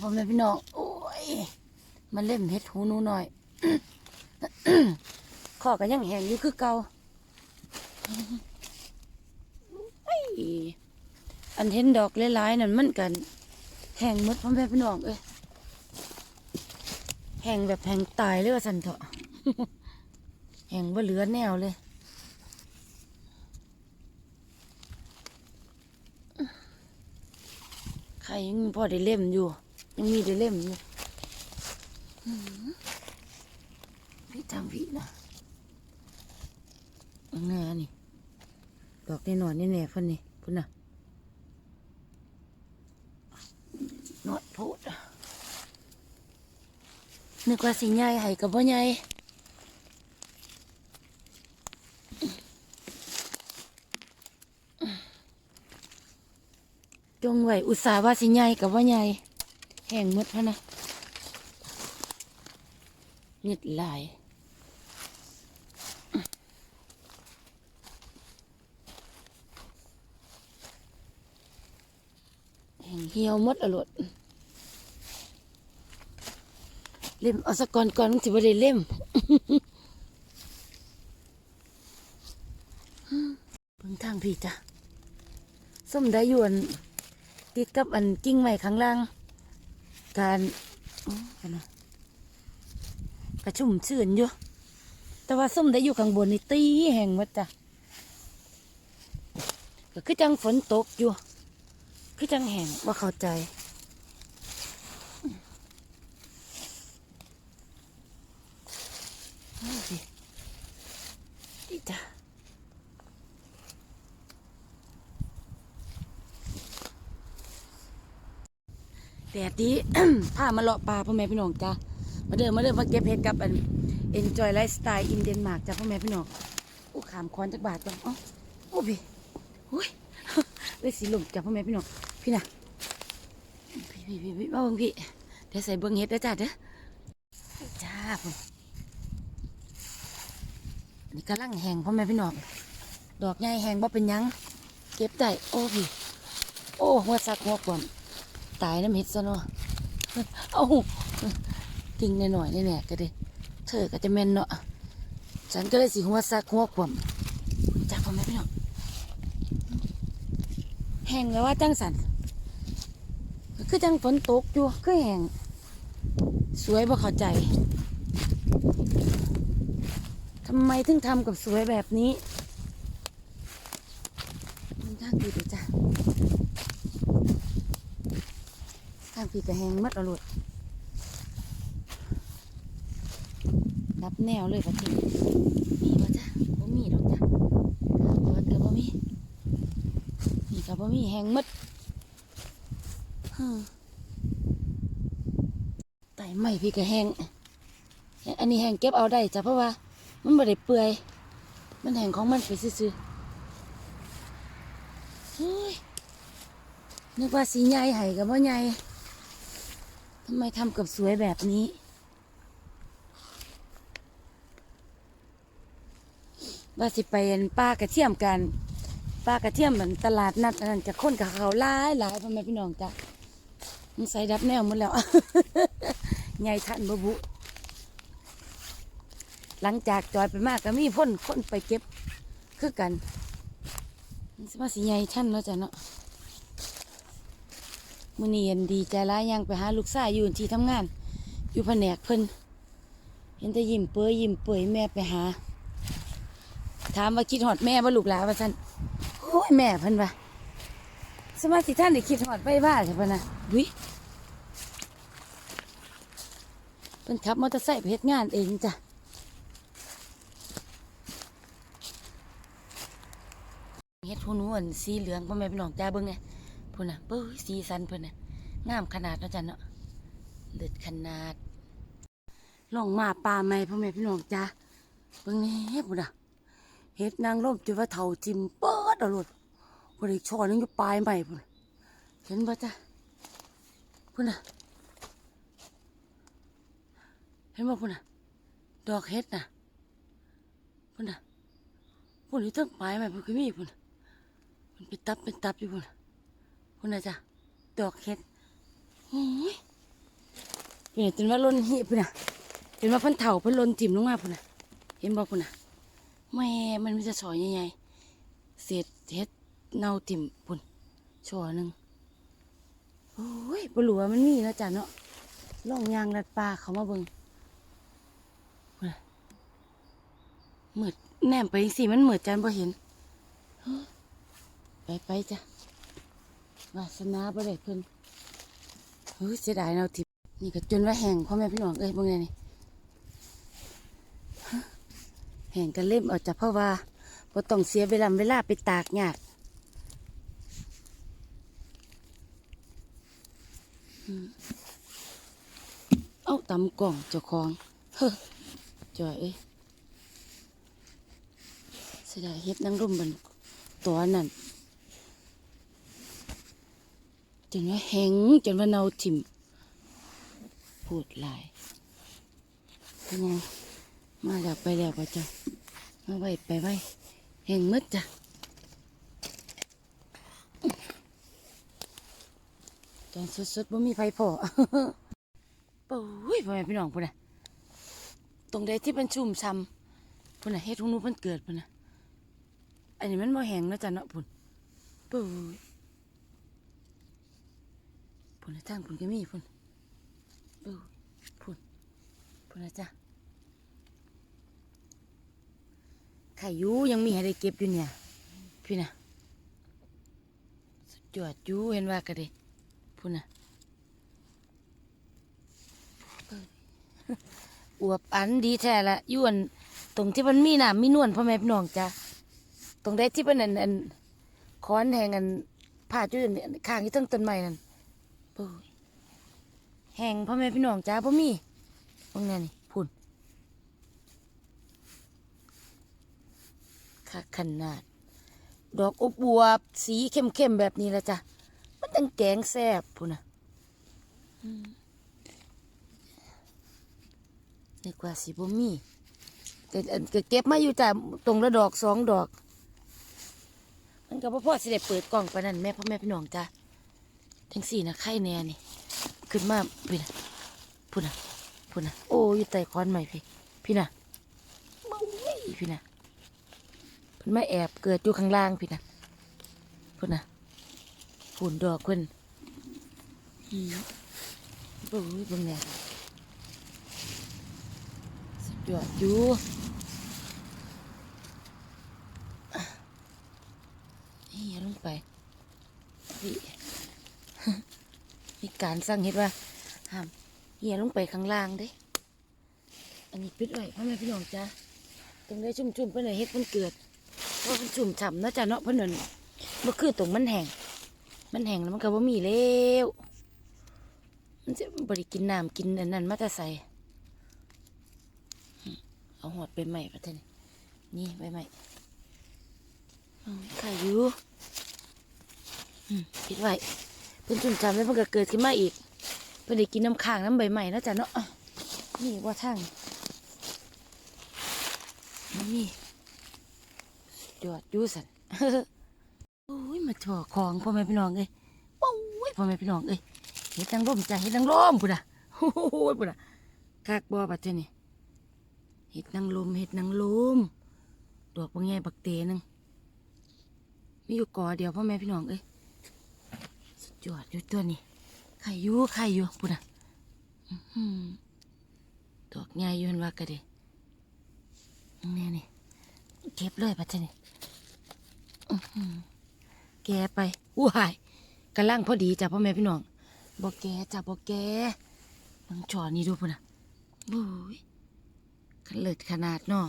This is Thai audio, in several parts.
พ่อแม่พี่น้องโอ้ยมันเล่มเฮ็ดหูหนูหน่อยขอก็ยังแห้งอยู่คือเก่าอันเห็นดอกหลายๆนั่นมันกันแห้งมดพ่อแม่พี่น้องเอ้ยแห้งแบบแห้งตายเลยว่าสันเถอะแห้งบ่าเหลือแนวเลยใครยังพอได้เล่มอยู่ ยังมีได้เล่มอยู่พี่ทำพี่นะอันนี้อันนี่ ดอกแน่นอนแน่ๆเพิ่นนี่พุ่นน่ะนอดโพดนึกว่าสิใหญ่ให้กับบ่ใหญ่จงไหวอุตส่าห์ว่าสิใหญ่กับว่าใหญ่ แห้งหมดพนะนิดหลายแห้งเหี่ยวหมดอะโลดเล่มเอาสักก่อนก่อนมันสิบ่ได้เล่มเบิ่งทางพี่จ้ะส้มได้ยวนติดกับอันกิ่งไม้ข้างล่าง การกระชุ่มชื่นอยู่ แต่ว่าส้มได้อยู่ข้างบนนี่ตีแห่งหมดจ้ะก็คือจังฝนตกอยู่ คือจังแห่งว่าเข้าใจ นี่สิดีจ้ะแด ดดีพามาเลาะป่าพ่อแม่พี่น้องจ้ามาเดินมาเดินมาเก็บเห็ดกับอัน Enjoy Lifestyle in Denmark จ้าพ่อแม่พี่น้องอู้ขามคอนจักบาทจ้ะอ๋อโอ้พี่อุ้ยเลยสีลมจ้าพ่อแม่พี่น้องพี่น่ะพี่พี่พี่พี่มาเบิ่งพี่เดี๋ยวใส่เบิ่งเห็ดเด้จ้าเด้อจ้าพ่อนี่กำลังแหงพ่อแม่พี่น้องดอกใหญ่แหงบ่เป็นยัง เก็บได้โอ้พี่โอ้หัวซักหัวกวมตายน้ำเห็ดซะเนาะ เอากิ่งหน่อยๆแน่ๆก็ได้เธอก็จะแม่นเนาะฉันก็เลยสิหัวซักหัวกวมจ้าพ่อแม่พี่น้องแหงแล้วว่าจังสันก็คือจังฝนตกอยู่คือแหงสวยบ่เข้าใจทำไมถึงทำกับสวยแบบนี้ มันทางปีจ้ะ ทางปีกระแหงมัดเอาหลุดรับแนวเลยปะทีมีปะจ้ะบ่มีดอกจ้ะกอดกับบ่มีนี่กับบ่มีแหงมัดฮึ่มไต่ไม่พี่กระแหงอันนี้แหงเก็บเอาได้จ้ะเพราะว่า มันบ่ได้เปื่อย มันแห้งของมันไปซื่อๆเฮ้ยนึกว่าสีใหญ่ไห้กับว่าใหญ่ทำไมทำกับสวยแบบนี้ ว่าสิไปอันป้ากระเทียมกัน ป้ากระเทียมเหมือนตลาดนัดนนั้นจะค้นกับเขาหลายหลายพ่อแม่พี่น้องจ้ะมึงใส่ดับแนวหมดแล้วใหญ่ทันบบุ หลังจากจอยไปมากก็มีพ่นคนไปเก็บคือกันมันสมาสีใหญ่ท่านแล้วจ้ะเนาะ มือนี้เย็นดีใจร้ายยังไปหาลูกชายอยู่ที่ทำงาน อยู่แผนกเพิ่นเห็นแต่ยิ้มเปื่อยยิ้มเปื่อยแม่ไปหา ถามว่าคิดหอดแม่ว่าลูกหลานว่าท่านโอ้ยแม่เพิ่นว่าสมาสิท่านได้คิดหอดไปบ้าใช่ปะนะวิเพิ่นขับมอเตอร์ไซค์ไปเฮ็ดงานเองจ้ะเฮ็ดหูหนูอันสีเหลืองพ่อแม่พี่น้องจ้าเบิ่งไง พุ่นน่ะเบ้ยสีสันเพิ่นน่ะงามขนาดเนาะจ้ะเนาะเลิศขนาดลองมาป่าใหม่พ่อแม่พี่น้องจ้าเบิ่งนี่พุ่นน่ะเฮ็ดนางร่มจนว่าเฒ่าจิมเปิดเอาโลดพุ่นอีกช่อนึงอยู่ปลายใหม่พุ่นเห็นบ่จ้ะพุ่นน่ะเห็นบ่พุ่นน่ะดอกเฮ็ดน่ะพุ่นน่ะพุ่นอยู่ทั้งปลายใหม่พุ่นคือมีพุ่นมันเป็นตับเป็นตับอยู่พุ่น พุ่นนะจ้ะดอกเห็ดโอ้ยเห็นจนว่าล้นหิพุ่นน่ะจนว่าพิ่นเถ่าพิ่นล้นถิ่มลงมาพุ่นน่ะ เห็นบ่พุ่นน่ะแม่มันมีแต่สอยใหญ่ๆเศษเฮ็ดเน่าถิ่มพุ่นช่อหนึ่งโอ้ยบ่รู้ว่ามันมีแล้วจ้ะเนาะล่องยางลัดป่าเขามาเบิ่งพุ่นน่ะมืดแนมไปจังซี่มันมืดจันบ่เห็น ไปไปจ้ะ วาสนาบ่ได้เพิ่นเฮ้ยเสียดายเนาะทิพนี่ก็จนว่าแห้งพ่อแม่พี่น้องเอ้ยเบิ่งไงนี่แห้งกันเล่มเอาจากเพราะว่าบ่ต้องเสียเวลาเวลาไปตากยากเอาตำกล่องเจ้าของเฮ้อจ่อยเอ้ยเสียดายเฮ็ดนางร่มบันตัวนั่น จนว่าแห้งจนว่าเนาถิ่มพูดหลายเป็นไงมาแล้วไปแล้วป่ะจ้ะมาไว้ไปไว้แห้งมืดจ้ะตอนสดๆบ่มีไฟพอปุ้ยพ่อแม่พี่น้องพุ่นน่ะตรงใดที่เป็นชุ่มช้ำพุ่นน่ะเฮ็ดทุ่งนู้นเพิ่นเกิดพุ่นน่ะอันนี้มันบ่แห้งแล้วจ้ะเนาะพุ่นปุ้ย พุ่นนะจ้างพุ่นก็มีพุ่นเออพุ่นพุ่นนะจ้ะไข่อยูยังมีให้ได้เก็บอยู่เนี่ย พี่นะสุดยอดยูเห็นว่ากันดิพุ่นนะอวบอันดีแท้ละยวนตรงที่มันมีน้ำมีนวลพ่อแม่พี่น้องจ้ะตรงได้ที่เป็นอันอันค้อนแหงอันผ้าจุดข้างที่ตั้งต้นไม้นั่น แห้งพ่อแม่พี่น้องจ้าพ่มีตรงนี้นี่พุ่นค่ะขนาด ดอกอบบวบสีเข้มๆแบบนี้ละจ้ะ มันตั้งแกงแซ่บพุ่นนะอืมนึกว่าสีบ่มีแต่อันก็เก็บมาอยู่จ้ะตรงละดอกสองดอก มันก็บ่พอสิได้เปิดกล่องปานนั้นแม่พ่อแม่พี่น้องจ้ะ ทั้งสี่นะไข่แน่นี่ ขึ้นมาพี่นะพูดนะพูดนะโอ้ยอยู่ใต้คอนใหม่พี่ พี่นะไม่พี่นะพันไม่แอบเกิดอยู่ข้างล่างพี่นะพูดนะฝุ่นดอกเพิ่นอืมโอ้ยบิ่งแน่สุดยอดอยู่เฮียลงไปพี่ มี การสั่งเห็ดว่าห้ามเหี่ยลงไปข้างล่างเด้ อันนี้ปิดไว้พ่อแม่พี่น้องจ้าตรงได้ชุ่มๆเพื่อนเลยเฮ็ดเพิ่นเกิดเพราะเพิ่นชุ่มฉ่ำนะจ้ะเนาะเพิ่นนั่นบ่คือตรงมันแห้งมันแห้งแล้วมันก็บ่มีแล้วมันจะบ่ได้กินน้ำกินอันนั้นมาแต่ใส่อืมเอาหอดไปใหม่ปะเท่นี่นี่ใหม่เอาไข่อยู่อืมปิดไว้ เพิ่นจุ่มจำแล้วเพิ่นก็เกิดขึ้นมาอีก เพิ่นได้กินน้ำค้างน้ำใบใหม่นะจ๊ะเนาะนี่ว่าทางนี่ยอดยูสันโอ้ยมาถอของพ่อแม่พี่น้องเอ้ยโอ้ยพ่อแม่พี่น้องเอ้ยเห็ดนางร่มจ้ะเห็ดนางร่มพุ่นอะโอ้โหพุ่นอะคากบ่ปัดเจนี่เห็ดนางลมเห็ดนางลมดอกบางแง่บักเตนึงมีอยู่กอเดียวพ่อแม่พี่น้องเอ้ย สุดอดอยู่ตัวนี้ไข่อยู่ไข่อยู่ปุ่นอะอื้อหือดอกใหญ่ยืนว่ากะเดนี่นี่เก็บเลยปัจจุบันแกไปอู้หายกำลังพอดีจ้ะพ่อแม่พี่น้องบอกแกจ้ะบอกแกมังจอนี่ดูปุ่นอะบุ้ยขนเลิดขนาดเนาะ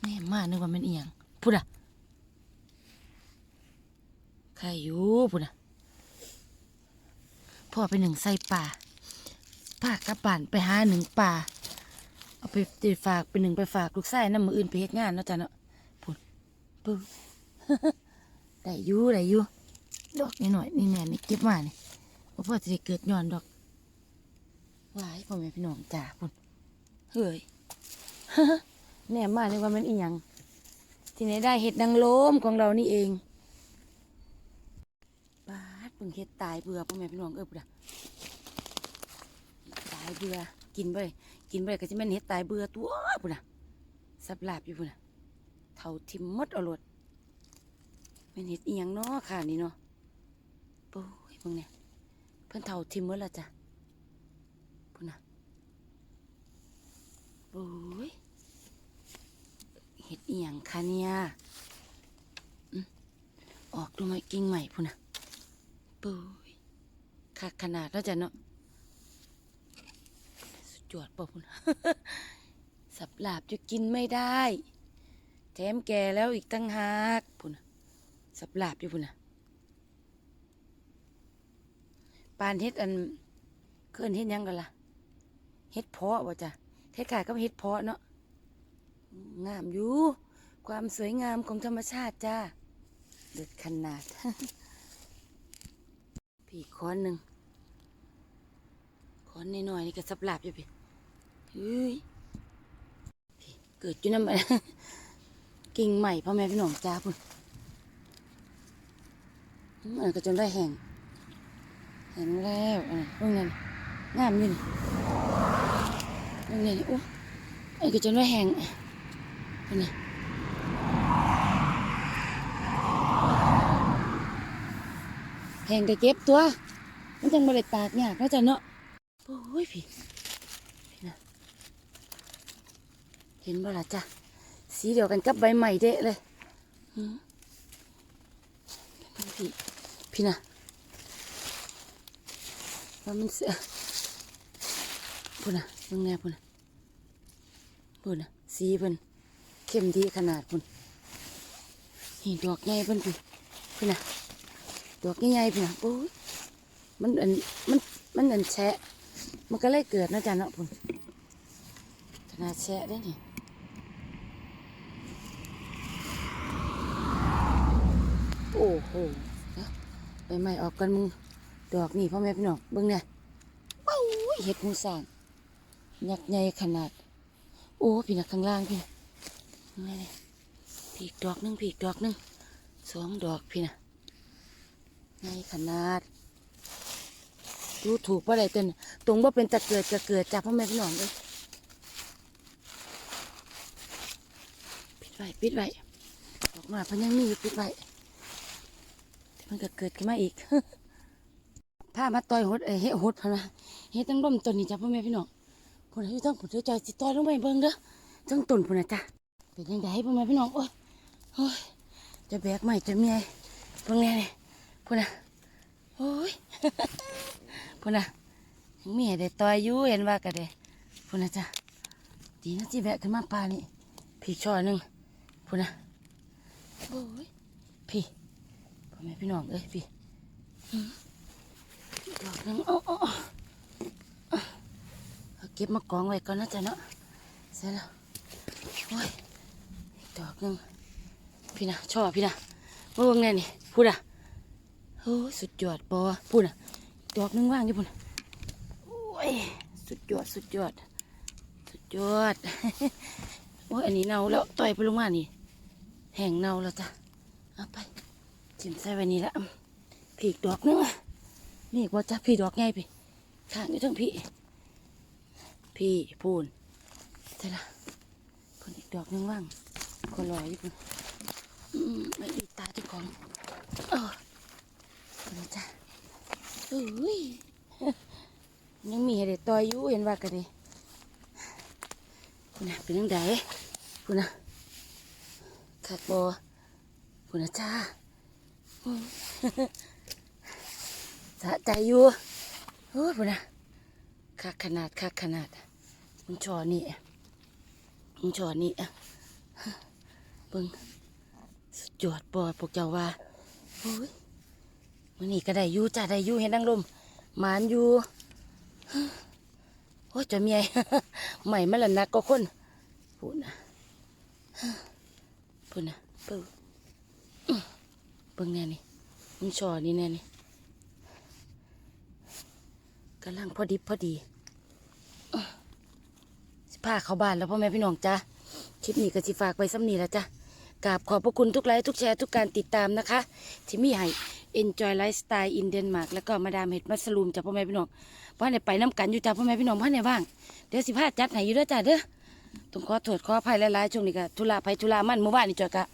แม่มากนึกว่ามันเอียงพุ่นอะ ใครอยู่ปุ่นนะพ่อไปหนึ่งใส่ป่าป้ากลับบ้านไปหาหนึ่งป่าเอาไปตีฝากไปหนึ่งไปฝากลูกชายน้ำมืออื่นไปเฮ็ดงานเนาะจ้ะเนาะปุ่นปุ๊บได้อยู่ได้อยู่ดอกนี่หน่อยนี่แม่นี่เก็บมาเนี่ว่าพ่อจะได้เกิดย้อนดอกว้ายพ่อแม่พี่น้องจ้าปุ่นเฮ้ยแน่มาเลยว่ามันอีหยังที่ไหนได้เห็ดนางโลมของเรานี่เอง เพิ่งเฮ็ดตายเบื่อพ่อแม่พี่น้องเอ้ยพุ่นน่ะายเบื่อกินไปกินไปก็จะแม่นเฮ็ดตายเบื่อตัวพุ่นน่ะสับลาบอยู่พุ่นน่ะเท่าทิมมดเอาโลดแม่นเฮ็ดอีหยังเนาะค่ะนี่เนาะโอ้ยเบิ่งเนี่ยเพิ่นเท่าทิมมดล้วจ้ะพุ่นน่ะโอ้ยเฮ็ดอีหยังคะเนี่ยอืมออกดูไหมกิ่งใหม่พุ่นน่ะ ปุ้ยคักขนาดแล้วจ้ะเนาะสุดยอดป่ะพุ่นสับหลาบจะกินไม่ได้ แถมแก่แล้วอีกตั้งหากพุ่นนะสับหลาบอยู่พุ่นนะปานเฮ็ดอันเกินเฮ็ดยังกันล่ะเฮ็ดเพาะว่จ้ะเฮ็ดขายก็เฮ็ดเพาะเนาะงามอยู่ ความสวยงามของธรรมชาติจ้าเด็ดขนาด พี่ค้อนหนึ่งขอนน้อยๆนี่ก็สับหลาบอยู่พี่เฮ้ยเกิดอยู่น้ำมันกิ่งใหม่พ่อแม่พี่น้องจ้าพุ่นมันก็จนได้แห้งแห้งแล้วอันนั้นพวกนั้นงามยินพวกนี้โอ้ไอ้ก็จนได้แห้งพุ่นน่ะ แห้งก็เก็บตัว มันจังบริตากยากเนาะจะเนาะโอ้ยพี่พี่นะเห็นบ่ล่ะจ้ะสีเดียวกันกับใบใหม่เดะเลยหืมพี่พี่นะว่ามันเสือพุ่นนะเบิ่งแนพุ่นนะพุ่นนะสีพิ่นเข้มดีขนาดพุ่นนี่ดอกใหญ่พิ่นพี่พี่นะ ดอกใหญ่ๆพี่นะโอ้ยมันอันมันมันอันแฉะมันก็เลยเกิดนะจ๊ะเนาะพุ่นขนาดแชะได้นี่โอ้โหนะใบไม้ออกกันมึงดอกนี่พ่อแม่พี่น้องเบิ่งเนี่ยว้าวเห็ดหูสางยักษ์ใหญ่ขนาด โอ้พี่นักข้างล่างพี่นี่นี่ผีกดอกหนึงผีกดอกหนึงสองดอกพี่นะ ให้ขนาด ดูถูกว่าอะไรเต้นตรงว่าเป็นตะเกิดจะเกิดจากพ่อแม่พี่น้องเลยปิดไว้ปิดไว้ออกมาเพนยังมีอยู่ปิดไว้มันก็เกิดขึ้นมาอีกผ้ามาต่อยหดเอ้เฮ็ดหดพนะเฮ็ดตั้งร่มต้นนี่จ้ะพ่อแม่พี่น้องผลที่ต้องผลที่จอยสิต่อยลงไปเบิ่งเด้อตั้งต้นพุ่นนะจ้ะเป็นยังไงพ่อแม่พี่น้องโอ้ยโอ้ยจะแบกใหม่จะเมียเบิ่งแน่เลย พุ่นนะโอ้ยพุ่นน่ะยังมีให้ได้ต่อยอยู่เห็นว่าก็ได้พุ่นน่ะจ้ะดีนะที่แวะขึ้นมาป่านี่พี่ช่อหนึงพุ่นน่ะโอ้ยพี่พ่อแม่พี่น้องเอ้ยพี่อืมดอกหนึงโอ้โอ้เอาเก็บมากองไว้ก่อนนะจ๊ะเนาะเสร็จแล้วโอ้ยอีกดอกหนึงพี่น่ะช่อพี่น่ะมาเบิ่งแน่นี่พูดอะโอ้สุดยอดปอพูดอะดอกหนึงว่างอยู่พุ่นโอ้ยสุดยอดสุดยอด สุดยอดโอ้ยอันนี้เน่าแล้วต่อยไปลงมานี่แห้งเน่าแล้วจ้ะเอาไปจิ้มใส่ไว้นี่ละพีกดอกหนึงนี่ว่าจ้ะพี่ดอกใหญ่พี่ข้างอยู่ทั้งพี่พี่พูนใช่ละพุ่นอีกดอกหนึงว่างก็ลอยอยู่พุ่นอืมไม่ดีตาเจ้าของเออ นนะจ้ะเอ้ยยังมีให้ได้ต่อยอยู่เห็นว่ากันเลยคุณน่ะเป็นยังไงคุณน่ะขาดบอคุณน่ะจ้าสะใจอยู่โอ้ยคุณน่ะคักขนาดคักขนาดมึงชอนี่มึงชอนี่เบิ่งสุดยอดบอพวกเจ้าว่าโอ้ย มันนี่ก็ได้ยู่จ้าได้ยู่เห็นดังลมหมานอยู่โอ้ยจะเมียใหม่มาละนักก็คนพูดนะพูดนะเปิ้งอื้อเบิ่งแน่นี่มึงชอนี่แน่นี่กำลังพอดีพอดีอื้อสิพาเข้าบ้านแล้วพ่อแม่พี่น้องจ้าคลิปนี้ก็สิฝากไว้ซ้ำนี้แล้วจ้ะกราบขอบพระคุณทุกไลค์ทุกแชร์ทุกการติดตามนะคะ ที่มีให้ Enjoy Lifestyle in Denmark แล้วก็มาดามเห็ดมัสลูมจากพ่อแม่พี่น้องพ่อในไปน้ำกันอยู่จ้าพ่อแม่พี่น้องพ่อในว่าง เดี๋ยวสิพาจัดให้อยู่ด้อจ้าเด้อต้องขอโทษขออภัยหลายๆช่วงนี้ก็ธุระภัยธุระมันเมื่อวานนี่จอยกะ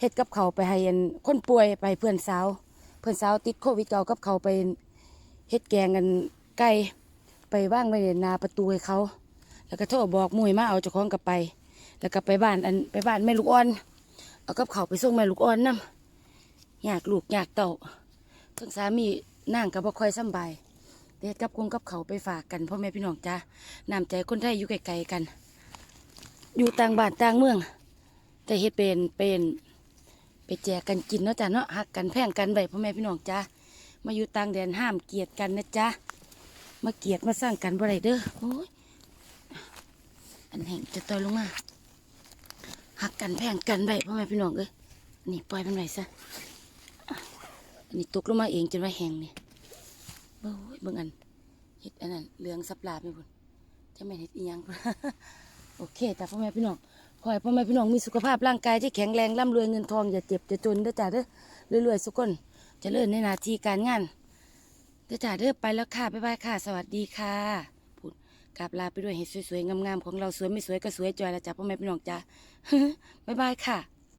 เฮ็ดกับเขาไปให้อันคนป่วยไปเพื่อนสาว เพื่อนสาวติดโควิดเก่ากับเขาไปเฮ็ดแกงกันไก่ไปว่างไว้หนาประตูให้เขา แล้วก็โทรบอกมุยมาเอาเจ้าของกลับไป แล้วก็ไปบ้านอันไปบ้านแม่ลูกอ่อน เอากับเขาไปส่งแม่ลูกอ่อนนำ อยากลูกอยากเต่าทั้งสามีนั่งก็บ่ค่อยสำบายเด็ดกับคงกับเขาไปฝากกันพ่อแม่พี่น้องจ้าน้ำใจคนไทยอยู่ไกลๆกัน อยู่ต่างบ้านต่างเมือง แต่เฮ็ดเป็นเป็นไปแจกกันกินเนาะจ้ะเนาะหักกันแพ่งกันไว้พ่อแม่พี่น้องจ้ามาอยู่ต่างแดนห้ามเกลียดกันนะจ๊ะมาเกลียดมาสร้างกันบ่ได้เด้อโอ้ยอันแห่งจะต่อยลงมาหักกันแพ่งกันไว้พ่อแม่พี่น้องเอ้ยนี่ปล่อยมันไว้ซะ อันนี้ตกลงมาเองจนว่าแห้งเนี่ยโอ้ยเบิ่งอันเฮ็ดอันนั้นเหลืองสับลาบไปพุ่นจะไม่เฮ็ดอีหยังพุ่นโอเคจ้ะพ่อแม่พี่น้องขอให้พ่อแม่พี่น้องมีสุขภาพร่างกายที่แข็งแรงร่ำรวยเงินทองอย่าเจ็บอย่าจนเด้อจ้าเด้อรวยๆสุกคนจะเลื่อนในนาทีการงานเด้อจ้าเด้อไปแล้วค่ะบ๊ายบายค่ะ สวัสดีค่ะพูดกราบลาไปด้วยเห็ดสวยๆงามๆของเราสวยไม่สวยก็สวยจอยละจ้ะพ่อแม่พี่น้องจ้าบ๊ายบายค่ะ